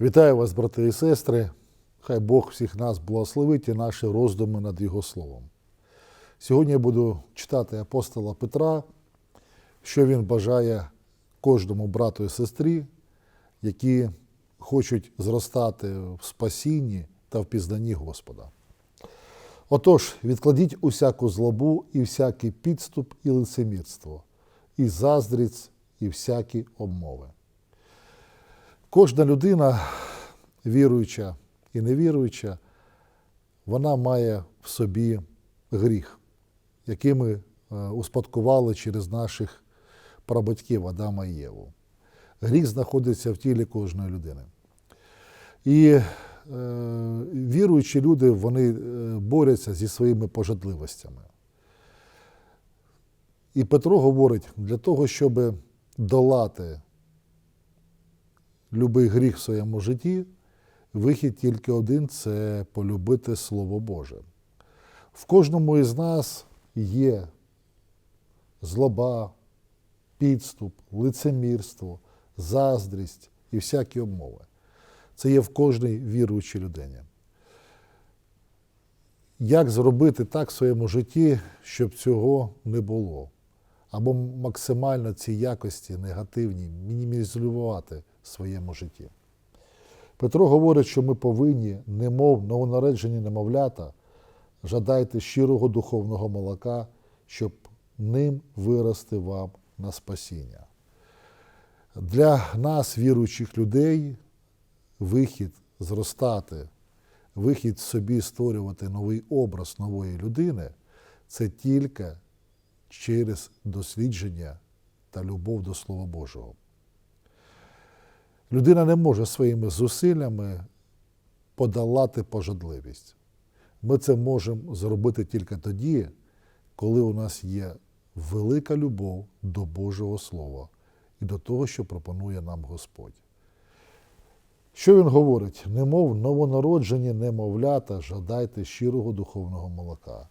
Вітаю вас, брати і сестри. Хай Бог всіх нас благословить і наші роздуми над Його Словом. Сьогодні я буду читати апостола Петра, що він бажає кожному брату і сестрі, які хочуть зростати в спасінні та в пізнанні Господа. Отож, відкладіть усяку злобу і всякий підступ і лицемірство, і заздрість, і всякі обмови. Кожна людина, віруюча і невіруюча, вона має в собі гріх, який ми е, успадкували через наших прабатьків Адама і Єву. Гріх знаходиться в тілі кожної людини. І е, віруючі люди вони е, борються зі своїми пожадливостями. І Петро говорить, для того, щоб долати любий гріх в своєму житті, вихід тільки один це полюбити Слово Боже. В кожному із нас є злоба, підступ, лицемірство, заздрість і всякі обмови. Це є в кожній віруючій людині. Як зробити так в своєму житті, щоб цього не було? Або максимально ці якості негативні мінімізувати своєму житті. Петро говорить, що ми повинні, немов новонароджені немовлята, жадайте щирого духовного молока, щоб ним вирости вам на спасіння. Для нас, віруючих людей, вихід зростати, вихід собі створювати новий образ нової людини це тільки через дослідження та любов до Слова Божого. Людина не може своїми зусиллями подолати пожадливість. Ми це можемо зробити тільки тоді, коли у нас є велика любов до Божого Слова і до того, що пропонує нам Господь. Що він говорить? Немов новонароджені немовлята, жадайте щирого духовного молока.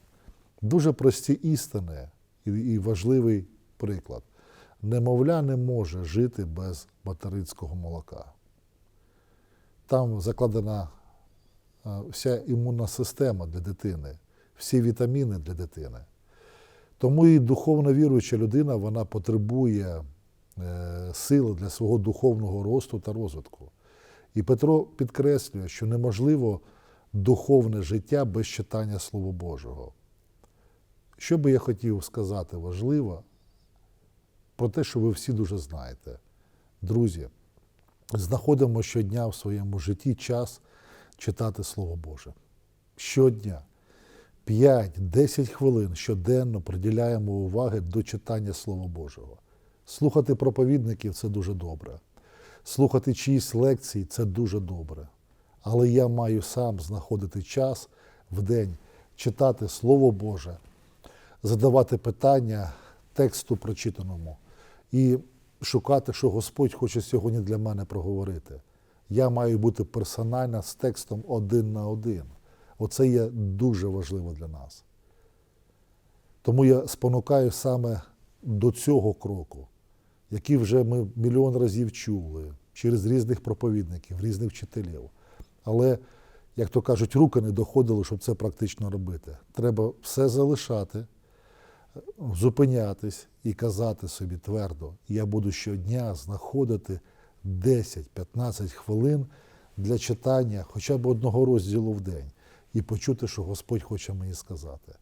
Дуже прості істини і- важливий приклад. Немовля не може жити без материнського молока. Там закладена е, вся імунна система для дитини, всі вітаміни для дитини. Тому і духовно віруюча людина вона потребує е, сили для свого духовного росту та розвитку. І Петро підкреслює, що неможливо духовне життя без читання Слова Божого. Що би я хотів сказати важливо, про те, що ви всі дуже знаєте. Друзі, знаходимо щодня в своєму житті час читати Слово Боже. Щодня 5-10 хвилин щоденно приділяємо уваги до читання Слова Божого. Слухати проповідників це дуже добре. Слухати чиїсь лекції це дуже добре. Але я маю сам знаходити час в день, читати Слово Боже, задавати питання тексту прочитаному і шукати, що Господь хоче сьогодні для мене проговорити. Я маю бути персонально з текстом один на один. Оце є дуже важливо для нас. Тому я спонукаю саме до цього кроку, який вже ми мільйон разів чули через різних проповідників, різних вчителів. Але, як то кажуть, руки не доходили, щоб це практично робити. Треба все залишати, зупинятись і казати собі твердо, я буду щодня знаходити 10-15 хвилин для читання хоча б одного розділу в день і почути, що Господь хоче мені сказати.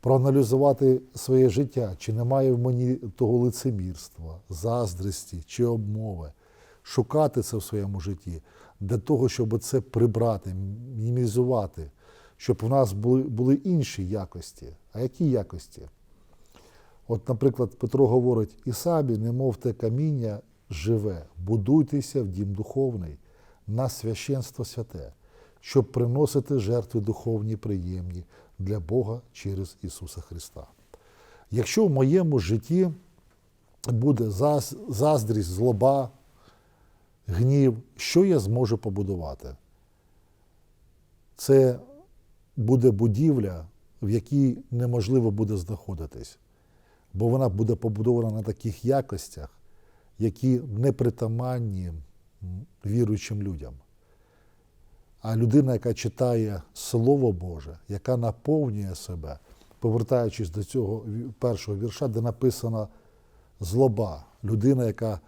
Проаналізувати своє життя, чи немає в мені того лицемірства, заздрості чи обмови, шукати це в своєму житті для того, щоб це прибрати, мінімізувати, щоб в нас були інші якості. А які якості? От, наприклад, Петро говорить, і самі, немов те каміння живе, будуйтеся в дім духовний, на священство святе, щоб приносити жертви духовні приємні для Бога через Ісуса Христа. Якщо в моєму житті буде заздрість, злоба, гнів, що я зможу побудувати? Це буде будівля, в якій неможливо буде знаходитись бо вона буде побудована на таких якостях, які непритаманні віруючим людям. А людина, яка читає Слово Боже, яка наповнює себе, повертаючись до цього першого вірша, де написано злоба. Людина, яка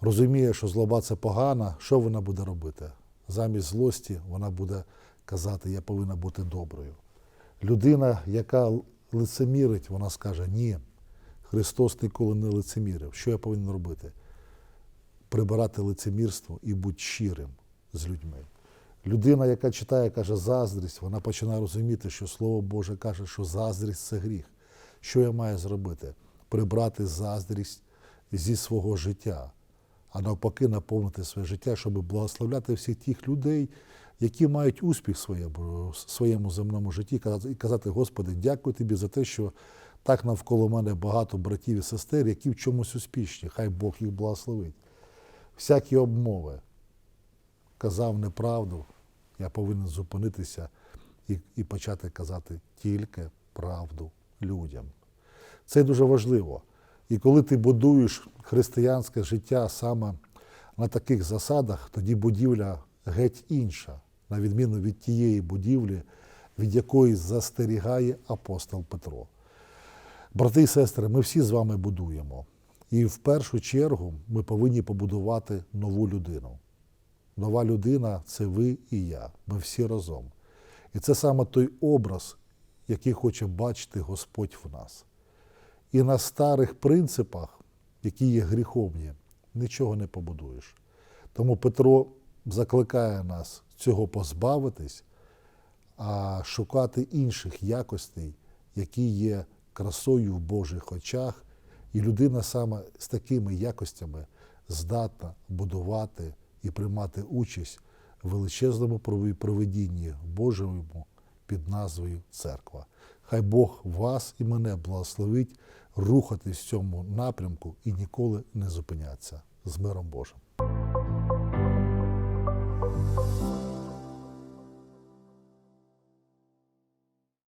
розуміє, що злоба це погано, що вона буде робити? Замість злості вона буде казати, я повинна бути доброю. Людина, яка лицемірить, вона скаже, ні, Христос ніколи не лицемірив. Що я повинен робити? Прибирати лицемірство і бути щирим з людьми. Людина, яка читає, каже заздрість, вона починає розуміти, що Слово Боже каже, що заздрість це гріх. Що я маю зробити? Прибрати заздрість зі свого життя, а навпаки, наповнити своє життя, щоб благословляти всіх тих людей, які мають успіх в своєму, земному житті, і казати, Господи, дякую тобі за те, що так навколо мене багато братів і сестер, які в чомусь успішні. Хай Бог їх благословить. Всякі обмови, казав неправду, я повинен зупинитися і, і почати казати тільки правду людям. Це дуже важливо. І коли ти будуєш християнське життя саме на таких засадах, тоді будівля геть інша, на відміну від тієї будівлі, від якої застерігає апостол Петро. Брати і сестри, ми всі з вами будуємо. І в першу чергу ми повинні побудувати нову людину. Нова людина це ви і я. Ми всі разом. І це саме той образ, який хоче бачити Господь в нас. І на старих принципах, які є гріховні, нічого не побудуєш. Тому Петро закликає нас цього позбавитись, а шукати інших якостей, які є красою в Божих очах, і людина саме з такими якостями здатна будувати і приймати участь в величезному провидінні Божому під назвою Церква. Хай Бог вас і мене благословить рухатись в цьому напрямку і ніколи не зупинятися з миром Божим.